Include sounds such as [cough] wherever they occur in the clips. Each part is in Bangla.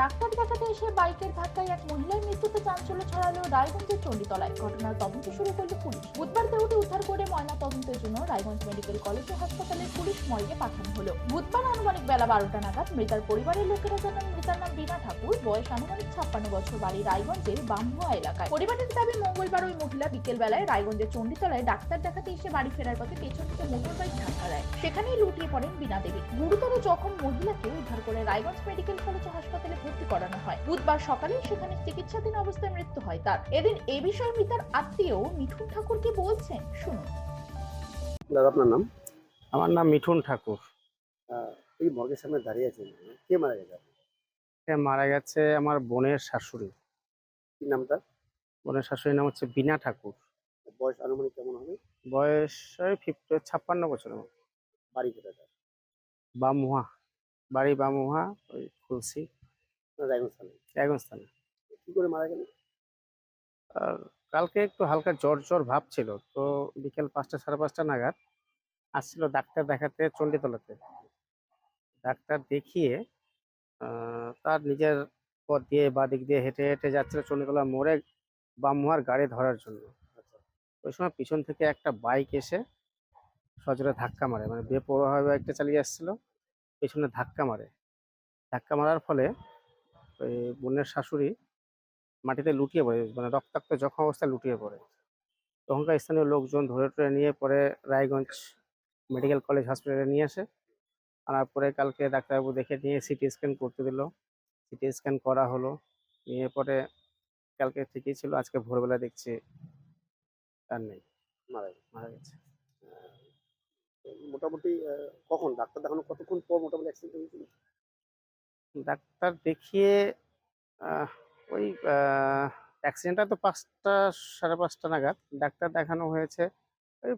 ডাক্তার দেখাতে এসে বাইকের ধাক্কায় এক মহিলার মৃত্যুতে চাঞ্চল্য ছড়ালো রায়গঞ্জের চণ্ডীতলায়। ঘটনার তদন্ত শুরু করল পুলিশ। বুধবার দেহটি উদ্ধার করে ময়না তদন্তের জন্য রায়গঞ্জ মেডিকেল কলেজ ও হাসপাতালের পুলিশ মর্গে পাঠানো হলো। বুধবার আনুমানিক বেলা বারোটা নাগাদ মৃতার পরিবারের লোকেরা জানান, মৃতার নাম রীনা ঠাকুর। বয়স আনুমানিক ছাপ্পান্ন বছর, বাড়ি রায়গঞ্জের বামুয়া এলাকায়। পরিবারের দাবি, মঙ্গলবার ওই মহিলা বিকেল বেলায় রায়গঞ্জের চণ্ডীতলায় ডাক্তার দেখাতে এসে বাড়ি ফেরার পথে পেছন থেকে মোটর বাইক সেখানেই লুটিয়ে পড়েন বিনা দেবী। গুরুতর জখম মহিলাকে উদ্ধার করে রায়গঞ্জ মেডিকেল কলেজ হাসপাতালে ভর্তি করানো হয়। বুধবার সকালে সেখানে চিকিৎসাধীন অবস্থায় মৃত্যু হয় তার। এদিন এ বিষয়ে মৃতার আত্মীয় মিঠুন ঠাকুর কি বলছেন শুনুন। দাদা আপনার নাম? আমার নাম মিঠুন ঠাকুর। আহ, এই মর্গের সামনে দাঁড়িয়ে আছেন। কে মারা গেছে? সে মারা গেছে আমার বোনের শাশুড়ি। কি নামটা বোনের শাশুড়ির নাম হচ্ছে বিনা ঠাকুর। বয়স আনুমানিক কেমন হবে? বয়স ফিফটি ছাপ্পান্ন বছরের মতো। বাড়ি কোথায়? বামুহা বাড়ি বামুহা ওই খুলসি। না, রায়গঞ্জ কি করে মারা গেল? কালকে একটু হালকা জ্বর জ্বর ভাব ছিল তো বিকেল পাঁচটা সাড়ে পাঁচটা নাগাদ আসছিল ডাক্তার দেখাতে চণ্ডীতলাতে। ডাক্তার দেখিয়ে তার নিজের পথ দিয়ে বা দিক দিয়ে হেঁটে হেঁটে যাচ্ছিল চণ্ডীতলা মোড়ে বামুহার গাড়ি ধরার জন্য। আচ্ছা। ওই সময় পিছন থেকে একটা বাইক এসে সজোরে ধাক্কা মারে। মানে বেপরোয়াভাবে বাইকটা চালিয়ে আসছিল, পেছনে ধাক্কা মারে। ধাক্কা মারার ফলে ওই বোনের শাশুড়ি মাটিতে লুটিয়ে পড়ে মানে রক্তাক্ত জখম অবস্থায় লুটিয়ে পড়ে। তখনকার স্থানীয় লোকজন ধরে টরে নিয়ে পরে রায়গঞ্জ মেডিকেল কলেজ হসপিটালে নিয়ে আসে। আনার পরে কালকে ডাক্তারবাবু দেখে নিয়ে সিটি স্ক্যান করতে দিল। সিটি স্ক্যান করা হলো। নিয়ে পরে কালকে ঠিকই ছিল, আজকে ভোরবেলা দেখছি আর নেই মারা গেছে মারা গেছে। মোটামুটি কখন? ডাক্তার দেখানো কতক্ষণ পর মোটামুটি অ্যাক্সিডেন্ট হয়েছিল? ডাক্তার দেখিয়ে ওই অ্যাক্সিডেন্টটা তো পাঁচটা সাড়ে পাঁচটা নাগাদ। ডাক্তার দেখানো হয়েছে ওই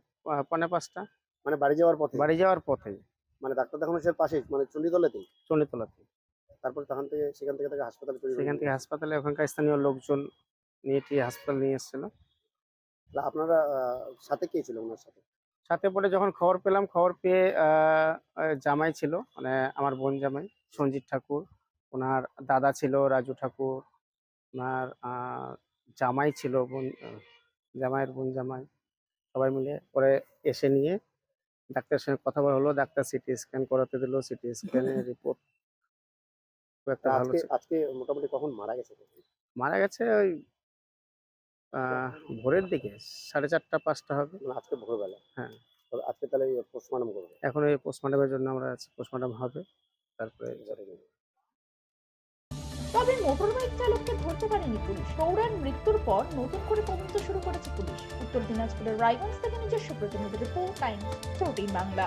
পৌনে পাঁচটা। মানে বাড়ি যাওয়ার পথে? বাড়ি যাওয়ার পথেই মানে ডাক্তার দেখানো সে পাশে মানে চণ্ডীতলাতেই? চণ্ডীতলাতে। তারপরে তখন থেকে সেখান থেকে তাকে হাসপাতালে সেখান থেকে হাসপাতালে ওখানকার স্থানীয় লোকজন নিয়ে হাসপাতাল নিয়ে এসেছিল। আপনারা সাথে কে ছিল ওনার সাথে? সাথে পরে যখন খবর পেলাম খবর পেয়ে জামাই ছিল মানে আমার বোন জামাই সঞ্জিত ঠাকুর। ওনার দাদা ছিল রাজু ঠাকুর। ওনার জামাই ছিল বোন জামাইয়ের বোন জামাই। সবাই মিলে পরে এসে নিয়ে ডাক্তারের সঙ্গে কথা বলা হলো ডাক্তার সিটি স্ক্যান করাতে দিল সিটি স্ক্যানের রিপোর্ট [laughs] খুব একটা ভালো আজকে মোটামুটি কখন মারা গেছে? মারা গেছে ওই ভোরের দিকে সাড়ে চারটা পাঁচটা হবে। মানে আজকে ভোরবেলা? হ্যাঁ। আজকে তাহলে পোস্টমর্টম করবে? এখন এই পোস্টমর্টমের জন্য আমরা পোস্টমর্টম হবে। তারপরে তবে মোটর বাইক চালককে ধরতে পারেনি পুলিশ। সৌরার মৃত্যুর পর নতুন করে তদন্ত শুরু করেছে পুলিশ। উত্তর দিনাজপুরের রায়গঞ্জ থেকে নিজস্ব প্রতিনিধি রিপোর্ট টাইমস চৌটিন বাংলা।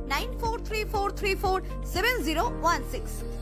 9434347016.